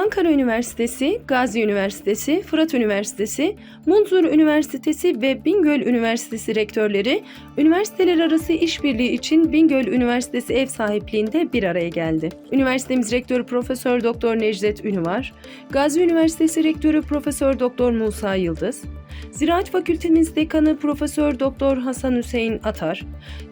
Ankara Üniversitesi, Gazi Üniversitesi, Fırat Üniversitesi, Munzur Üniversitesi ve Bingöl Üniversitesi rektörleri üniversiteler arası işbirliği için Bingöl Üniversitesi ev sahipliğinde bir araya geldi. Üniversitemiz rektörü Profesör Doktor Necdet Ünüvar, Gazi Üniversitesi rektörü Profesör Doktor Musa Yıldız, Ziraat Fakültemiz dekanı Profesör Doktor Hasan Hüseyin Atar,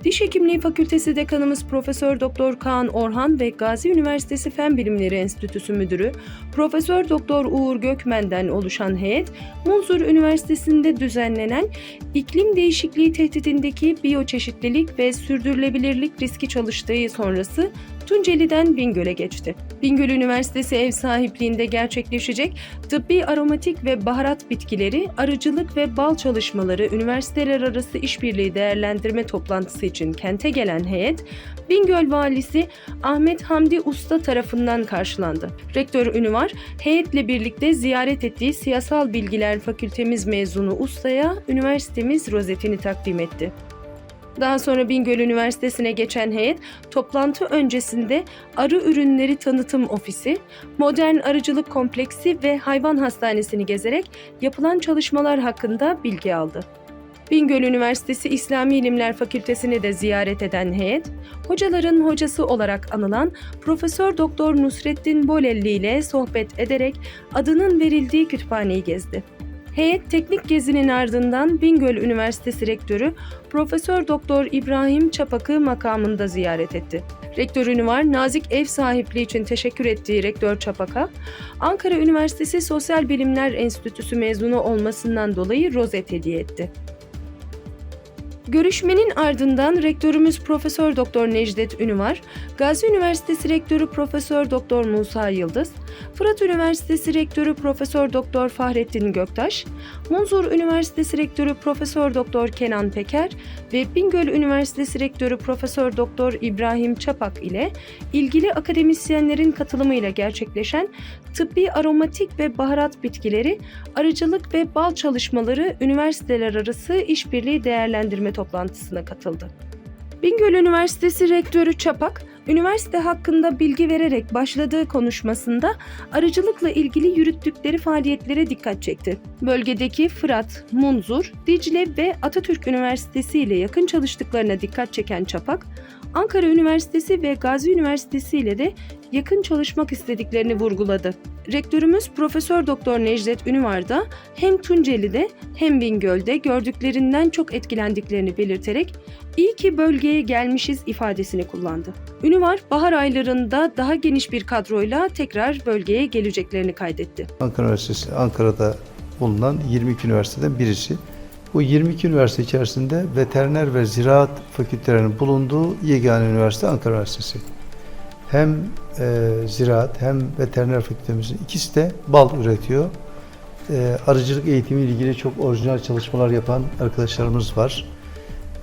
Diş Hekimliği Fakültesi dekanımız Profesör Doktor Kaan Orhan ve Gazi Üniversitesi Fen Bilimleri Enstitüsü Müdürü Profesör Doktor Uğur Gökmen'den oluşan heyet, Munzur Üniversitesi'nde düzenlenen iklim değişikliği tehdidindeki biyoçeşitlilik ve sürdürülebilirlik riski çalıştığı sonrası Tunceli'den Bingöl'e geçti. Bingöl Üniversitesi ev sahipliğinde gerçekleşecek tıbbi aromatik ve baharat bitkileri, arıcılık ve bal çalışmaları üniversiteler arası işbirliği değerlendirme toplantısı için kente gelen heyet, Bingöl Valisi Ahmet Hamdi Usta tarafından karşılandı. Rektör Ünüvar, heyetle birlikte ziyaret ettiği Siyasal Bilgiler Fakültemiz mezunu Usta'ya üniversitemiz rozetini takdim etti. Daha sonra Bingöl Üniversitesi'ne geçen heyet, toplantı öncesinde Arı Ürünleri Tanıtım Ofisi, Modern Arıcılık Kompleksi ve Hayvan Hastanesi'ni gezerek yapılan çalışmalar hakkında bilgi aldı. Bingöl Üniversitesi İslami İlimler Fakültesini de ziyaret eden heyet, hocaların hocası olarak anılan Profesör Doktor Nusrettin Bolelli ile sohbet ederek adının verildiği kütüphaneyi gezdi. Heyet teknik gezinin ardından Bingöl Üniversitesi Rektörü Profesör Doktor İbrahim Çapak'ı makamında ziyaret etti. Rektör Ünüvar, nazik ev sahipliği için teşekkür ettiği Rektör Çapak'a, Ankara Üniversitesi Sosyal Bilimler Enstitüsü mezunu olmasından dolayı rozet hediye etti. Görüşmenin ardından rektörümüz Profesör Doktor Necdet Ünüvar, Gazi Üniversitesi Rektörü Profesör Doktor Musa Yıldız, Fırat Üniversitesi Rektörü Profesör Doktor Fahrettin Göktaş, Munzur Üniversitesi Rektörü Profesör Doktor Kenan Peker ve Bingöl Üniversitesi Rektörü Profesör Doktor İbrahim Çapak ile ilgili akademisyenlerin katılımıyla gerçekleşen tıbbi aromatik ve baharat bitkileri, arıcılık ve bal çalışmaları üniversiteler arası işbirliği değerlendirme toplantısına katıldı. Bingöl Üniversitesi Rektörü Çapak, üniversite hakkında bilgi vererek başladığı konuşmasında arıcılıkla ilgili yürüttükleri faaliyetlere dikkat çekti. Bölgedeki Fırat, Munzur, Dicle ve Atatürk Üniversitesi ile yakın çalıştıklarına dikkat çeken Çapak, Ankara Üniversitesi ve Gazi Üniversitesi ile de yakın çalışmak istediklerini vurguladı. Rektörümüz Profesör Doktor Necdet Ünüvar da hem Tunceli'de hem Bingöl'de gördüklerinden çok etkilendiklerini belirterek iyi ki bölgeye gelmişiz ifadesini kullandı. Ünüvar bahar aylarında daha geniş bir kadroyla tekrar bölgeye geleceklerini kaydetti. Ankara Üniversitesi, Ankara'da bulunan 22 üniversiteden birisi. Bu 22 üniversite içerisinde veteriner ve ziraat fakültelerinin bulunduğu yegane üniversite Ankara Üniversitesi. Hem e, ziraat hem veteriner fakültemizin ikisi de bal üretiyor. E, arıcılık eğitimi ile ilgili çok orijinal çalışmalar yapan arkadaşlarımız var.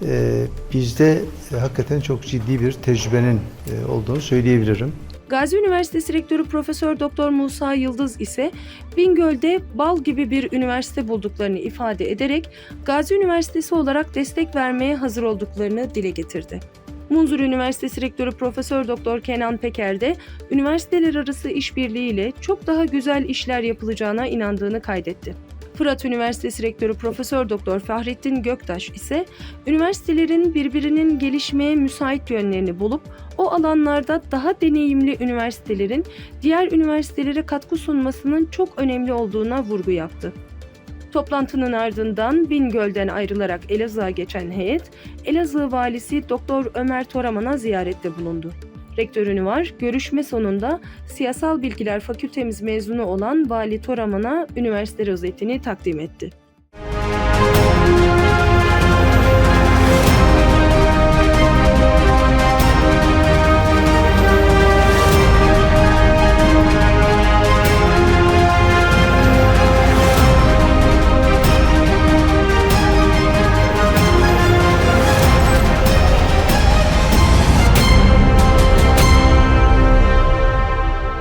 E, bizde e, hakikaten çok ciddi bir tecrübenin e, olduğunu söyleyebilirim. Gazi Üniversitesi Rektörü Profesör Doktor Musa Yıldız ise Bingöl'de bal gibi bir üniversite bulduklarını ifade ederek Gazi Üniversitesi olarak destek vermeye hazır olduklarını dile getirdi. Munzur Üniversitesi Rektörü Profesör Doktor Kenan Peker de üniversiteler arası işbirliğiyle çok daha güzel işler yapılacağına inandığını kaydetti. Fırat Üniversitesi Rektörü Profesör Doktor Fahrettin Göktaş ise üniversitelerin birbirinin gelişmeye müsait yönlerini bulup o alanlarda daha deneyimli üniversitelerin diğer üniversitelere katkı sunmasının çok önemli olduğuna vurgu yaptı. Toplantının ardından Bingöl'den ayrılarak Elazığ'a geçen heyet, Elazığ Valisi Doktor Ömer Toraman'a ziyarette bulundu. Rektörünü var, görüşme sonunda Siyasal Bilgiler Fakültemiz mezunu olan Vali Toraman'a üniversite rozetini takdim etti.